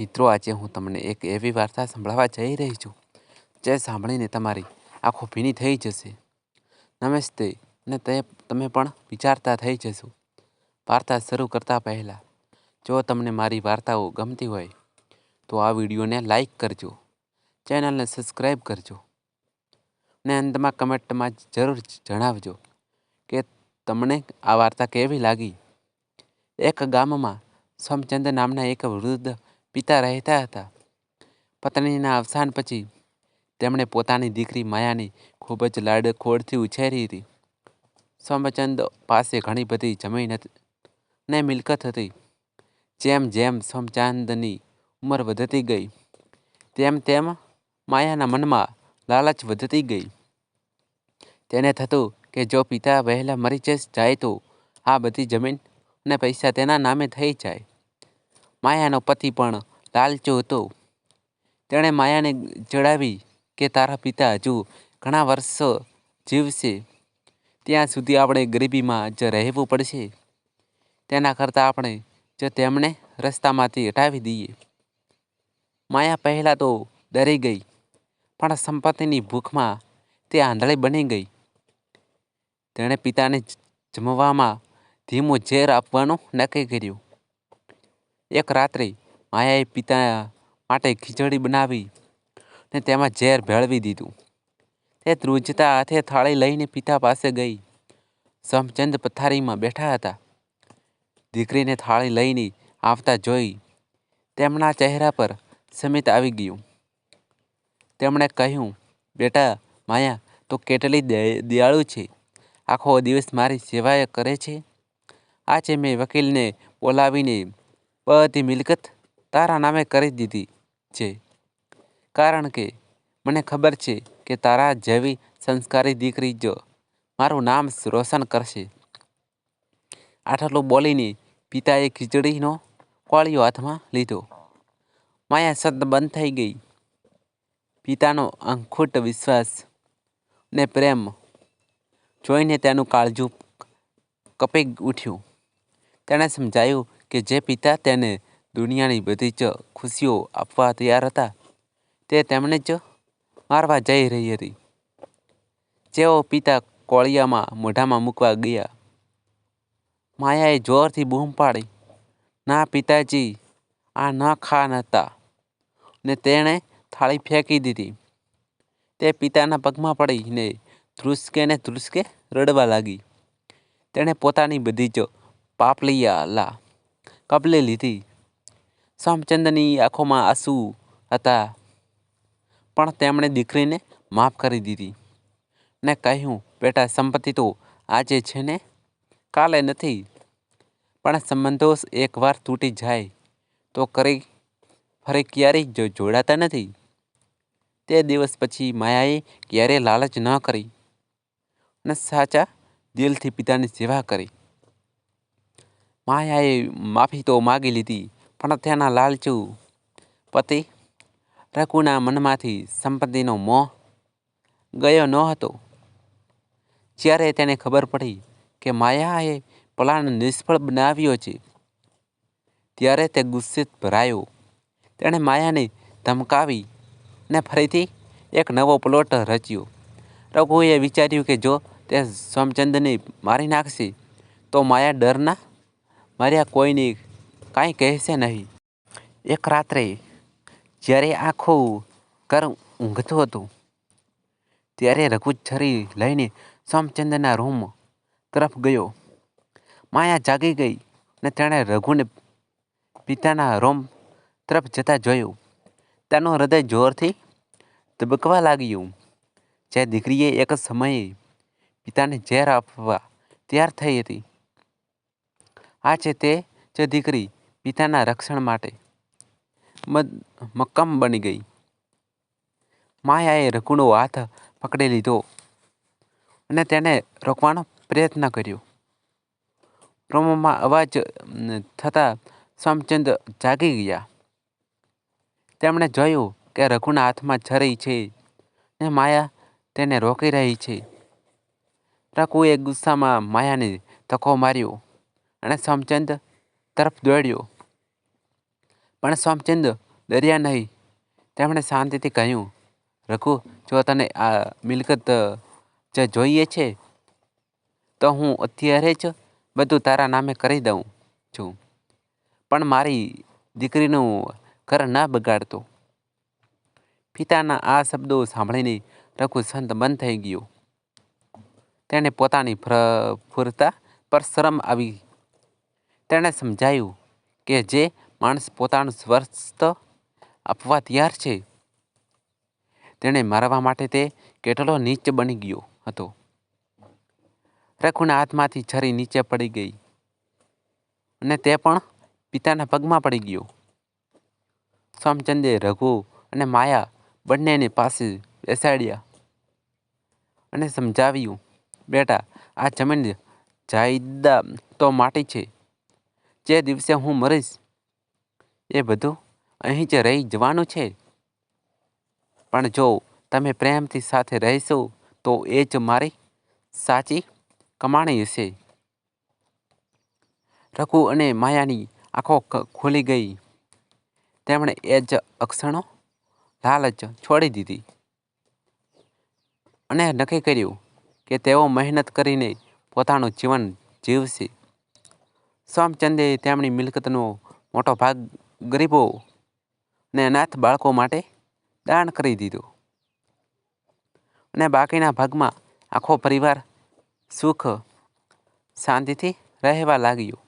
મિત્રો, આજે હું તમને એક એવી વાર્તા સંભળાવવા જઈ રહી છું, જે સાંભળીને તમારી આંખો ભીની થઈ જશે. નમસ્તે અને તે તમે પણ વિચારતા થઈ જશો. વાર્તા શરૂ કરતાં પહેલાં, જો તમને મારી વાર્તાઓ ગમતી હોય, તો આ વિડીયોને લાઈક કરજો, ચેનલને સબસ્ક્રાઈબ કરજો અને અંતમાં કમેન્ટમાં જરૂર જણાવજો કે તમને આ વાર્તા કેવી લાગી. એક ગામમાં, સોમચંદ નામના એક વૃદ્ધ પિતા રહેતા હતા. પત્નીના અવસાન પછી તેમણે પોતાની દીકરી માયાની ખૂબ જ લાડખોળથી ઉછેરી હતી. સોમચંદ પાસે ઘણી બધી જમીન ને મિલકત હતી. જેમ જેમ સોમચાંદની ઉંમર વધતી ગઈ, તેમ તેમ માયાના મનમાં લાલચ વધતી ગઈ. તેને થતું કે જો પિતા વહેલા મરી જાય તો આ બધી જમીન અને પૈસા તેના નામે થઈ જાય. માયાનો પતિ પણ લાલચો હતો. તેણે માયાને જણાવી કે, તારા પિતા હજુ ઘણા વર્ષો જીવશે. ત્યાં સુધી આપણે ગરીબીમાં જ રહેવું પડશે. તેના કરતાં આપણે જો તેમણે રસ્તામાંથી હટાવી દઈએ. માયા પહેલાં તો ડરી ગઈ, પણ સંપત્તિની ભૂખમાં તે આંધળી બની ગઈ. તેણે પિતાને જમવામાં ધીમું ઝેર આપવાનું નક્કી કર્યું. એક રાત્રે માયાએ પિતા માટે ખીચડી બનાવી ને તેમાં ઝેર ભેળવી દીધું. તે ધ્રુજતા હાથે થાળી લઈને પિતા પાસે ગઈ. સમચંદ પથારીમાં બેઠા હતા. દીકરીને થાળી લઈને આવતા જોઈ તેમના ચહેરા પર સમિત આવી ગયું. તેમણે કહ્યું, બેટા, માયા, તો કેટલી દયાળુ છે. આખો દિવસ મારી સેવા કરે છે. આજે મેં વકીલને બોલાવીને બધી મિલકત તારા નામે કરી દીધી છે. કારણ કે મને ખબર છે કે તારા જેવી સંસ્કારી દીકરી જો મારું નામ રોશન કરશે. આટલું બોલીને પિતાએ ખીચડીનો કોળિયો હાથમાં લીધો. માયા શબ્દ બંધ થઈ ગઈ. પિતાનો અંખૂટ વિશ્વાસ ને પ્રેમ જોઈને તેનું કાળજું કપી ઉઠ્યું. તેણે સમજાયું કે જે પિતા તેને દુનિયાની બધી જ ખુશીઓ આપવા તૈયાર હતા, તે તેમને જ મારવા જઈ રહી હતી. જેઓ પિતા કોળિયામાં મોઢામાં મૂકવા ગયા, માયાએ જોરથી બૂમ પાડી, ના પિતાજી, આ ન ખાન હતા. ને તેણે થાળી ફેંકી દીધી. તે પિતાના પગમાં પડીને ધ્રુસકે ને ધ્રુસકે રડવા લાગી. તેણે પોતાની બધી જ પાપલિયાલા કબલે લીધી. સોમચંદની આંખોમાં આંસુ હતા, પણ તેમણે દીકરીને માફ કરી દીધી. ને કહ્યું, બેટા, સંપત્તિ તો આજે છે ને? કાલે નથી, પણ સંબંધો એકવાર તૂટી જાય તો કરી, ફરી ક્યારેય જો જોડાતા નથી. તે દિવસ પછી માયાએ ક્યારેય લાલચ ન કરી અને સાચા દિલથી પિતાની સેવા કરી. માયાએ માફી તો માગી લીધી, પણ તેના લાલચુ પતિ રઘુના મનમાંથી સંપત્તિનો મોહ ગયો ન હતો. જ્યારે તેને ખબર પડી કે માયાએ પ્લાન નિષ્ફળ બનાવ્યો છે, ત્યારે તે ગુસ્સિત ભરાયો. તેણે માયાને ધમકાવી ને ફરીથી એક નવો પ્લોટ રચ્યો. રઘુએ વિચાર્યું કે જો તે સોમચંદને મારી નાખશે, તો માયા ડરના માર્યા કોઈને કાંઈ કહેશે નહીં. એક રાત્રે જ્યારે આખું ઘર ઊંઘતું હતું, ત્યારે રઘુ છરી લઈને સોમચંદના રૂમ તરફ ગયો. માયા જાગી ગઈ અને તેણે રઘુને પિતાના રૂમ તરફ જતા જોયું. તેનું હૃદય જોરથી ધબકવા લાગ્યું. જે દીકરીએ એક સમયે પિતાને ઝેર આપવા તૈયાર થઈ હતી. આજે તે, જ દીકરી પિતાના રક્ષણ માટે મક્કમ બની ગઈ. માયાએ રઘુનો હાથ પકડી લીધો અને તેને રોકવાનો પ્રયત્ન કર્યો. રોમમાં અવાજ થતાં સ્વામચંદ જાગી ગયા. તેમણે જોયું કે રઘુના હાથમાં છરી છે ને માયા તેને રોકી રહી છે. રઘુએ ગુસ્સામાં માયાને ધક્કો માર્યો. અને સોમચંદ તરફ દોડ્યો. પણ સોમચંદ દરિયા નહીં. તેમણે શાંતિથી કહ્યું, રઘુ, જો તને આ મિલકત, જે જોઈએ છે, તો હું અત્યારે જ બધું તારા નામે કરી દઉં છું. પણ મારી દીકરીનું ઘર ના બગાડતો. પિતાના આ શબ્દો સાંભળીને રઘુ સંત બંધ થઈ ગયો. તેણે પોતાની ફૂરતા પર શરમ આવી તેણે સમજાયું કે જે માણસ પોતાનું સ્વસ્થ આપવા તૈયાર છે, તેણે મારવા માટે તે કેટલો નીચ બની ગયો હતો. રઘુના હાથમાંથી છરી નીચે પડી ગઈ અને તે પણ પિતાના પગમાં પડી ગયો. સોમચંદે રઘુ અને માયા બંનેની પાસે બેસાડ્યા અને સમજાવ્યું, બેટા, આ જમીન જાયદા તો માટી છે જે દિવસે હું મરીશ, એ બધું અહીં જ રહી જવાનું છે. પણ જો તમે પ્રેમથી સાથે રહેશો, તો એ જ મારી સાચી કમાણી હશે. રઘુ અને માયાની આંખો ખુલી ગઈ. તેમણે એ જ અક્ષણો લાલચ છોડી દીધી. અને નક્કી કર્યું કે તેઓ મહેનત કરીને પોતાનું જીવન જીવશે. સોમચંદે તેમની મિલકતનો મોટો ભાગ ગરીબો અને અનાથ બાળકો માટે દાન કરી દીધો. અને બાકીના ભાગમાં આખો પરિવાર સુખ, શાંતિથી રહેવા લાગ્યો.